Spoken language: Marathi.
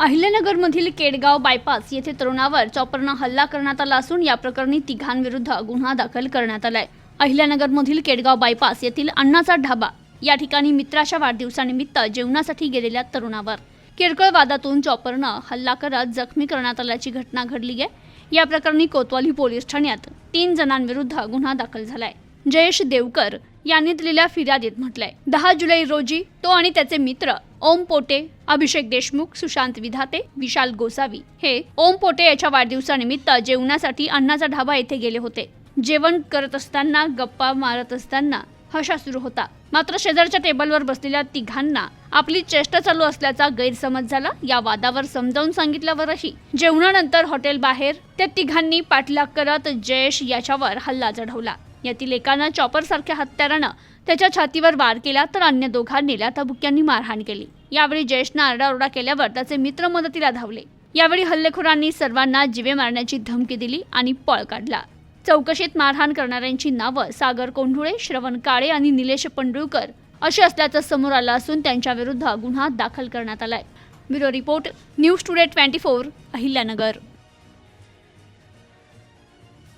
अहिल्यानगरमधील केडगाव बायपास येथे तरुणावर चॉपरनं हल्ला करण्यात आला असून या प्रकरणी तिघांविरुद्ध गुन्हा दाखल करण्यात आलाय. अहिल्यानगरमधील केडगाव बायपास येथील अण्णाचा ढाबा या ठिकाणी मित्राच्या वाढदिवसानिमित्त जेवणासाठी गेलेल्या तरुणावर. किरकोळ वादातून चॉपरनं हल्ला करत जखमी करण्यात आल्याची घटना घडली आहे. या प्रकरणी कोतवाली पोलीस ठाण्यात तीन जणांविरुद्ध गुन्हा दाखल झालाय. जयेश देवकर यांनी दिलेल्या फिर्यादीत म्हटलंय दहा जुलै रोजी तो आणि त्याचे मित्र ओम पोटे अभिषेक देशमुख सुशांत विधाते विशाल गोसावी. हे ओम पोटे याच्या वाढदिवसानिमित्त जेवणासाठी अण्णाचा ढाबा येथे गेले होते. जेवण करत असताना गप्पा मारत असताना हशा सुरू होता. मात्र शेजारच्या टेबलवर बसलेल्या तिघांना आपली चेष्टा चालू असल्याचा गैरसमज झाला. या वादावर समजावून सांगितल्यावरही जेवणानंतर हॉटेल बाहेर त्या तिघांनी पाठलाग करत जयेश याच्यावर हल्ला चढवला. यातील एकानं चॉपरसारख्या हत्यारानं त्याच्या छातीवर वार केला तर अन्य दोघांनी तबुक्यांनी मारहाण केली. यावेळी जयेशनं आरडाओरडा केल्यावर त्याचे मित्र मदतीला धावले. यावेळी हल्लेखोरांनी सर्वांना जिवे मारण्याची धमकी दिली आणि पळ काढला. चौकशीत मारहाण करणाऱ्यांची नावं सागर कोंढुळे श्रवण काळे आणि निलेश पंडुळकर अशी असल्याचं समोर आलं असून त्यांच्याविरुद्ध गुन्हा दाखल करण्यात आलाय. Bureau report news today twenty four Ahilyanagar.